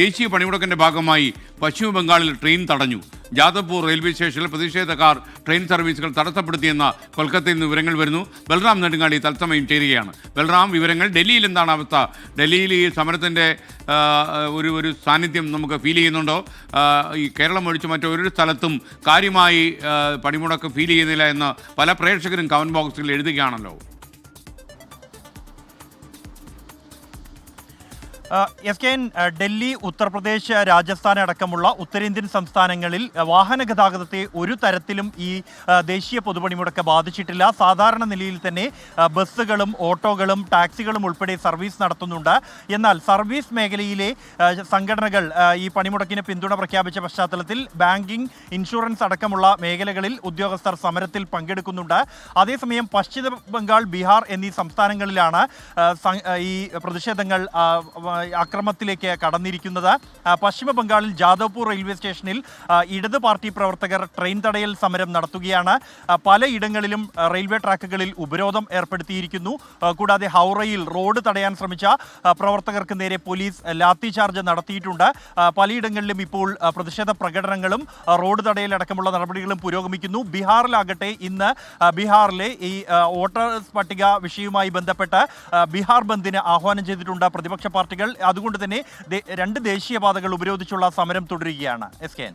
ദേശീയ പണിമുടക്കിന്റെ ഭാഗമായി പശ്ചിമ ബംഗാളിൽ ട്രെയിൻ തടഞ്ഞു. ജാദവ്പൂർ റെയിൽവേ സ്റ്റേഷനിൽ പ്രതിഷേധക്കാർ ട്രെയിൻ സർവീസുകൾ തടസ്സപ്പെടുത്തിയെന്ന കൊൽക്കത്തയിൽ നിന്ന് വിവരങ്ങൾ വരുന്നു. ബൽറാം നെടുങ്ങാടി തത്സമയം ചേരുകയാണ്. ബൽറാം വിവരങ്ങൾ. ഡൽഹിയിൽ എന്താണ് അവസ്ഥ? ഡൽഹിയിൽ ഈ സമരത്തിന്റെ ഒരു ഒരു സാന്നിധ്യം നമുക്ക് ഫീൽ ചെയ്യുന്നുണ്ടോ? ഈ കേരളം ഒഴിച്ച് മറ്റൊരു സ്ഥലത്തും കാര്യമായി പണിമുടക്ക് ഫീൽ ചെയ്യുന്നില്ല എന്ന് പല പ്രേക്ഷകരും കമന്റ് ബോക്സിൽ എഴുതുകയാണല്ലോ. S K N Delhi Uttar Pradesh Rajasthan അടക്കമുള്ള ഉത്തരേന്ത്യൻ സംസ്ഥാനങ്ങളിൽ വാഹന ഗതാഗതത്തെ ഒരു തരത്തിലും ഈ ദേശീയ പൊതുപണിമുടക്ക് ബാധിച്ചിട്ടില്ല. സാധാരണ നിലയിൽ തന്നെ ബസ്സുകളും ഓട്ടോകളും ടാക്സികളും ഉൾപ്പെടെ സർവീസ് നടത്തുന്നുണ്ട്. എന്നാൽ സർവീസ് മേഖലയിലെ സംഘടനകൾ ഈ പണിമുടക്കിന് പിന്തുണ പ്രഖ്യാപിച്ച പശ്ചാത്തലത്തിൽ ബാങ്കിംഗ് ഇൻഷുറൻസ് അടക്കമുള്ള മേഖലകളിൽ ഉദ്യോഗസ്ഥർ സമരത്തിൽ പങ്കെടുക്കുന്നുണ്ട്. അതേസമയം പശ്ചിമ ബംഗാൾ ബീഹാർ എന്നീ സംസ്ഥാനങ്ങളിലാണ് ഈ പ്രതിഷേധങ്ങൾ അക്രമത്തിലേക്ക് കടന്നിരിക്കുന്നത്. പശ്ചിമ ബംഗാളിൽ ജാദവ്പൂർ റെയിൽവേ സ്റ്റേഷനിൽ ഇടത് പാർട്ടി പ്രവർത്തകർ ട്രെയിൻ തടയൽ സമരം നടത്തുകയാണ്. പലയിടങ്ങളിലും റെയിൽവേ ട്രാക്കുകളിൽ ഉപരോധം ഏർപ്പെടുത്തിയിരിക്കുന്നു. കൂടാതെ ഹൗറയിൽ റോഡ് തടയാൻ ശ്രമിച്ച പ്രവർത്തകർക്ക് നേരെ പോലീസ് ലാത്തി ചാർജ് നടത്തിയിട്ടുണ്ട്. പലയിടങ്ങളിലും ഇപ്പോൾ പ്രതിഷേധ പ്രകടനങ്ങളും റോഡ് തടയലടക്കമുള്ള നടപടികളും പുരോഗമിക്കുന്നു. ബീഹാറിലാകട്ടെ ഇന്ന് ബീഹാറിലെ ഈ വോട്ടേഴ്സ് പട്ടിക വിഷയവുമായി ബന്ധപ്പെട്ട് ബീഹാർ ബന്ദിന് ആഹ്വാനം ചെയ്തിട്ടുണ്ട് പ്രതിപക്ഷ പാർട്ടികൾ. അതുകൊണ്ട് തന്നെ രണ്ട് ദേശീയപാതകൾ ഉപരോധിച്ചുള്ള സമരം തുടരുകയാണ്. S K